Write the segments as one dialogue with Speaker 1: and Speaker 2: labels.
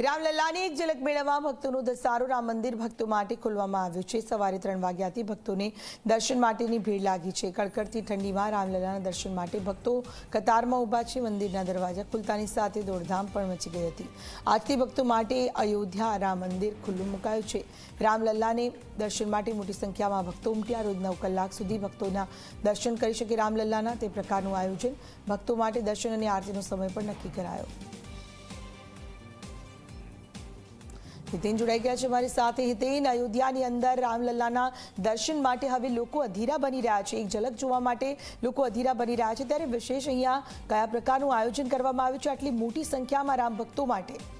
Speaker 1: રામલલ્લાની એક ઝલક મેળવવા ભક્તોનો ધસારો રામ મંદિર ભક્તો માટે ખોલવામાં આવ્યું છે. સવારે ત્રણ વાગ્યાથી ભક્તોને દર્શન માટેની ભીડ લાગી છે. કડકડતી ઠંડીમાં રામલલ્લાના દર્શન માટે ભક્તો કતારમાં ઊભા છે. મંદિરના દરવાજા ખુલતાની સાથે દોડધામ પણ મચી ગઈ હતી. આજથી ભક્તો માટે અયોધ્યા રામ મંદિર ખુલ્લું મુકાયું છે. રામલલ્લાને દર્શન માટે મોટી સંખ્યામાં ભક્તો ઉમટ્યા. રોજ નવ કલાક સુધી ભક્તોના દર્શન કરી શકે રામલલ્લાના તે પ્રકારનું આયોજન. ભક્તો માટે દર્શન અને આરતીનો સમય પણ નક્કી કરાયો. હિતેન જોડાઈ ગયા છે મારી સાથે. હિતેન, અયોધ્યાની અંદર રામલલ્લાના દર્શન માટે હવે લોકો અધીરા બની રહ્યા છે. એક ઝલક જોવા માટે લોકો અધીરા બની રહ્યા છે. ત્યારે વિશેષ અહીંયા કયા પ્રકારનું આયોજન કરવામાં આવ્યું છે? આટલી મોટી સંખ્યામાં રામ ભક્તો માટે.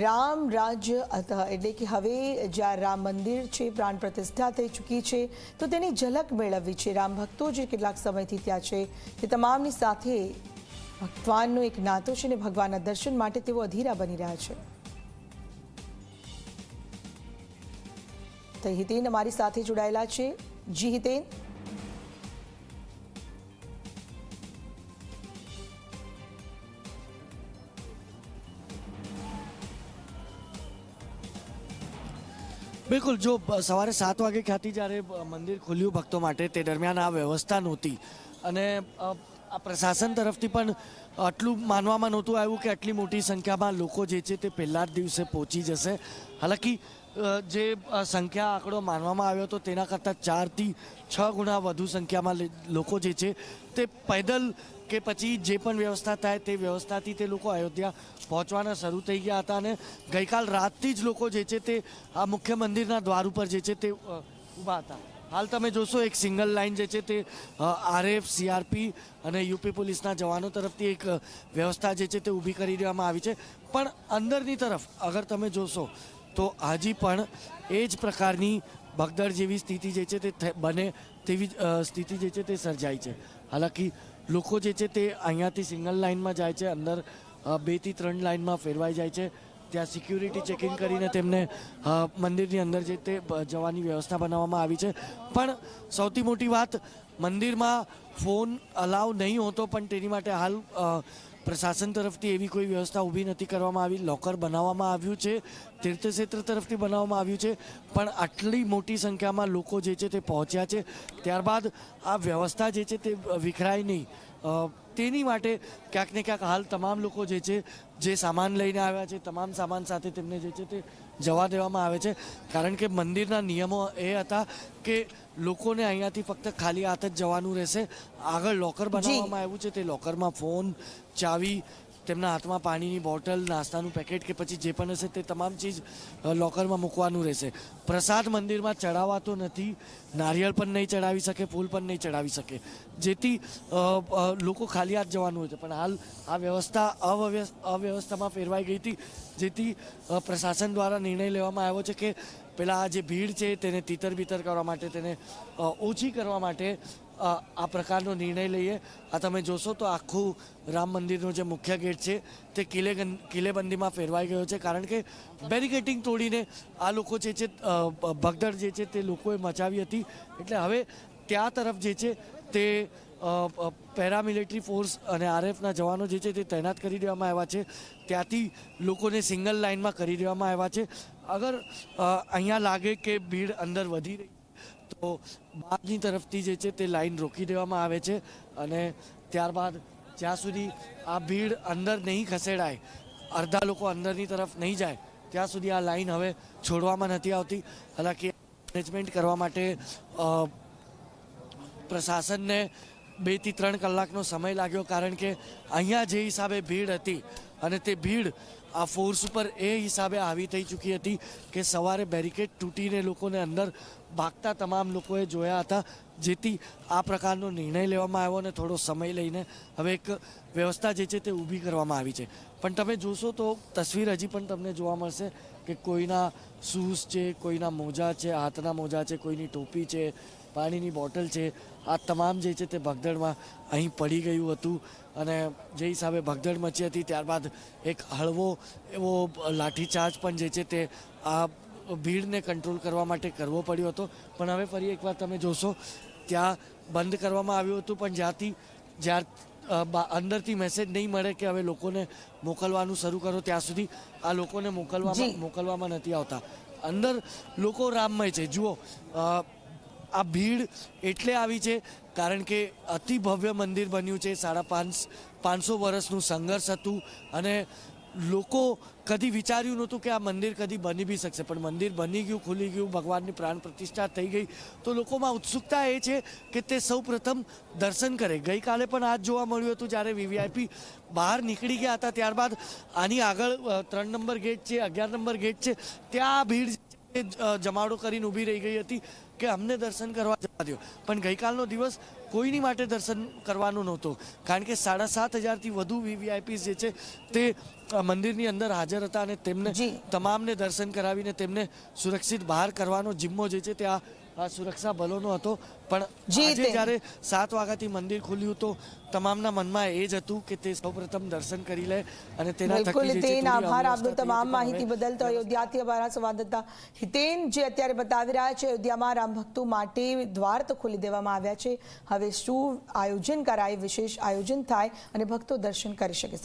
Speaker 1: રામ રાજ્ય અતઃ, એટલે કે હવે જ્યાં રામ મંદિર છે, પ્રાણ પ્રતિષ્ઠા થઈ ચૂકી છે, તો તેની ઝલક મેળવવી છે. રામ ભક્તો જે કેટલાક સમયથી ત્યાં છે, તે તમામની સાથે ભગવાનનો એક નાતો છે અને ભગવાનના દર્શન માટે તેઓ અધીરા બની રહ્યા છે. તો હિતેન અમારી સાથે જોડાયેલા છે. જી હિતેન.
Speaker 2: બિલકુલ, જો સવારે સાત વાગે ખ્યાતિ જ્યારે મંદિર ખુલ્યું ભક્તો માટે, તે દરમિયાન આ વ્યવસ્થા નહોતી. અને આ પ્રશાસન તરફથી પણ આટલું માનવામાં નહોતું આવ્યું કે આટલી મોટી સંખ્યામાં લોકો જે છે તે પહેલા જ દિવસે પહોંચી જશે. હાલાકી જે સંખ્યા આંકડો માનવામાં આવ્યો હતો, તેના કરતાં ચારથી છ ગુણા વધુ સંખ્યામાં લોકો જે છે, તે પૈદલ કે પછી જે પણ વ્યવસ્થા થાય તે વ્યવસ્થાથી તે લોકો અયોધ્યા પહોંચવાના શરૂ થઈ ગયા હતા અને ગઈકાલ રાતથી જ લોકો જે છે તે આ મુખ્ય મંદિરના દ્વાર ઉપર જે છે તે ઊભા હતા. હાલ તમે જોશો એક સિંગલ લાઇન જે છે તે આરએફ, સીઆરપી અને યુપી પોલીસના જવાનો તરફથી એક વ્યવસ્થા જે છે તે ઊભી કરી દેવામાં આવી છે. પણ અંદરની તરફ, અગર તમે જોશો તો હજી પણ એ જ પ્રકારની ભગદડ જેવી સ્થિતિ જે છે તે બને તેવી સ્થિતિ જે છે તે સર્જાય છે. હાલાકી લોકો જે છે તે અહીંયાથી સિંગલ લાઇનમાં જાય છે, અંદર બેથી ત્રણ લાઇનમાં ફેરવાઈ જાય છે. ત્યાં સિક્યુરિટી ચેકિંગ કરીને તેમને મંદિરની અંદર જે તે જવાની વ્યવસ્થા બનાવવામાં આવી છે. પણ સૌથી મોટી વાત, મંદિરમાં ફોન અલાવ નહીં હોતો પણ તેની માટે હાલ પ્રશાસન તરફથી એવી કોઈ વ્યવસ્થા ઊભી નથી કરવામાં આવી. લોકર બનાવવામાં આવ્યું છે, તીર્થક્ષેત્ર તરફથી બનાવવામાં આવ્યું છે, પણ આટલી મોટી સંખ્યામાં લોકો જે છે તે પહોંચ્યા છે. ત્યારબાદ આ વ્યવસ્થા જે છે તે વિખરાય નહીં. તેની માટે ક્યાંક ને ક્યાંક હાલ તમામ લોકો જે છે જે સામાન લઈને આવ્યા છે તમામ સામાન સાથે તેમને જે છે તે જવા દેવામાં આવે છે. કારણ કે મંદિરના નિયમો એ હતા કે લોકોને અહીંયાથી ફક્ત ખાલી હાથ જ જવાનું રહેશે. આગળ લોકર બનાવવામાં આવ્યું છે તે લોકરમાં ફોન ચાવી તેમના હાથમાં પાણીની બોટલ, નાસ્તાનું પેકેટ કે પછી જે પણ હશે તે તમામ ચીજ લોકરમાં મૂકવાનું રહેશે. પ્રસાદ મંદિરમાં ચડાવાતો નથી. નારિયેળ પણ નહીં ચડાવી શકે, ફૂલ પણ નહીં ચડાવી શકે. જેથી લોકો ખાલી હાથ જવાનું હોય છે. પણ હાલ આ વ્યવસ્થા અવ્યવસ- અવ્યવસ્થામાં ફેરવાઈ ગઈ હતી. જેથી પ્રશાસન દ્વારા નિર્ણય લેવામાં આવ્યો છે કે પેલા આ જે ભીડ છે તેને તીતર બીતર કરવા માટે, તેને ઓછી કરવા માટે આ પ્રકારનો નિર્ણય લઈએ. આ તમે જોશો તો આખું રામ મંદિરનો જે મુખ્ય ગેટ છે, તે કિલે કિલ્લેબંધીમાં ફેરવાઈ ગયો છે. કારણ કે બેરિકેટિંગ તોડીને આ લોકો જે છે ભગદડ જે છે, તે લોકોએ મચાવી હતી. એટલે હવે ત્યાં તરફ જે છે, તે પેરામિલિટરી ફોર્સ અને આરએફના જવાનો જે છે, તે તૈનાત કરી દેવામાં આવ્યા છે. ત્યાંથી લોકોને સિંગલ લાઇનમાં કરી દેવામાં આવ્યા છે. અગર અહીંયા લાગે કે ભીડ અંદર વધી રહી તો બહારની તરફથી જે છે તે લાઈન રોકી દેવામાં આવે છે અને ત્યારબાદ જ્યાં સુધી આ ભીડ અંદર નહીં ખસેડાય, અડધા લોકો અંદરની તરફ નહીં જાય, ત્યાં સુધી આ લાઈન હવે છોડવામાં નથી આવતી. હાલાકી મેનેજમેન્ટ કરવા માટે પ્રશાસનને બેથી ત્રણ કલાકનો સમય લાગ્યો કારણ કે અહીંયા જે હિસાબે ભીડ હતી અને તે ભીડ આ ફોર્સ ઉપર એ હિસાબે આવી થઈ ચૂકી હતી કે સવારે બેરિકેડ તૂટીને લોકોને અંદર ભાગતા તમામ લોકોએ જોયા હતા, જેથી આ પ્રકારનો નિર્ણય લેવામાં આવ્યો અને થોડો સમય લઈને હવે એક વ્યવસ્થા જે છે તે ઊભી કરવામાં આવી છે. પણ તમે જોશો તો તસવીર હજી પણ તમને જોવા મળશે કે કોઈના શૂઝ છે, કોઈના મોજા છે, હાથના મોજા છે, કોઈની ટોપી છે, પાણીની બોટલ છે, આ તમામ જે છે તે ભગદડમાં અહીં પડી ગયું હતું અને જે હિસાબે ભગદડ મચી હતી ત્યારબાદ એક હળવો એવો લાઠીચાર્જ પણ જે છે તે આ ભીડને કંટ્રોલ કરવા માટે કરવો પડ્યો હતો. પણ હવે ફરી એકવાર તમે જોશો, ત્યાં બંધ કરવામાં આવ્યું હતું, પણ જ્યાંથી બા- અંદરથી મેસેજ નહીં મળે કે હવે લોકોને મોકલવાનું શરૂ કરો ત્યાં સુધી. આ લોકોને મોકલવામાં મોકલવામાં નથી આવતા. અંદર લોકો રામમય છે. જુઓ આ ભીડ એટલે આવી છે કારણ કે અતિ ભવ્ય મંદિર બન્યું છે. સાડા પાંચ પાંચસો વર્ષનું સંઘર્ષ હતું અને લોકો કદી વિચાર્યું નહોતું કે આ મંદિર કદી બની બી શકશે. પણ મંદિર બની ગયું, ખુલી ગયું, ભગવાનની પ્રાણ પ્રતિષ્ઠા થઈ ગઈ. તો લોકોમાં ઉત્સુકતા એ છે કે તે સૌપ્રથમ દર્શન કરે. ગઈકાલે પણ આ જોવા મળ્યું હતું જ્યારે વીવીઆઈપી બહાર નીકળી ગયા હતા. ત્યારબાદ આની આગળ ત્રણ નંબર ગેટ છે, અગિયાર નંબર ગેટ છે. ત્યાં ભીડ એ જમાડો કરીને ઊભી રહી ગઈ હતી કે અમને દર્શન કરવા જવા દો પણ ગઈકાલનો દિવસ કોઈની માટે દર્શન કરવાનું નહોતો. કારણ કે સાડા સાત હજારથી વધુ વીવીઆઈપી જે છે તે મંદિરની અંદર હાજર હતા અને તેમને તમામને દર્શન કરાવીને તેમને સુરક્ષિત બહાર કરવાનો જિમ્મો જે છે તે આ આ સુરક્ષા બલોનો હતો. પણ આજે જ્યારે સાત વાગ્યાથી મંદિર ખુલ્યું તો તમામના મનમાં એ જ હતું કે તે સૌપ્રથમ દર્શન કરી લે અને તેના
Speaker 1: બિલકુલ હિતેન આભાર આપનો તમામ માહિતી બદલ તો અયોધ્યાથી અમારા સંવાદદાતા હિતેન જે અત્યારે બતાવી રહ્યા છે અયોધ્યામાં રામ ભક્તો માટે દ્વાર તો ખોલી દેવામાં આવ્યા છે. હવે શું આયોજન કરાય વિશેષ આયોજન થાય અને ભક્તો દર્શન કરી શકે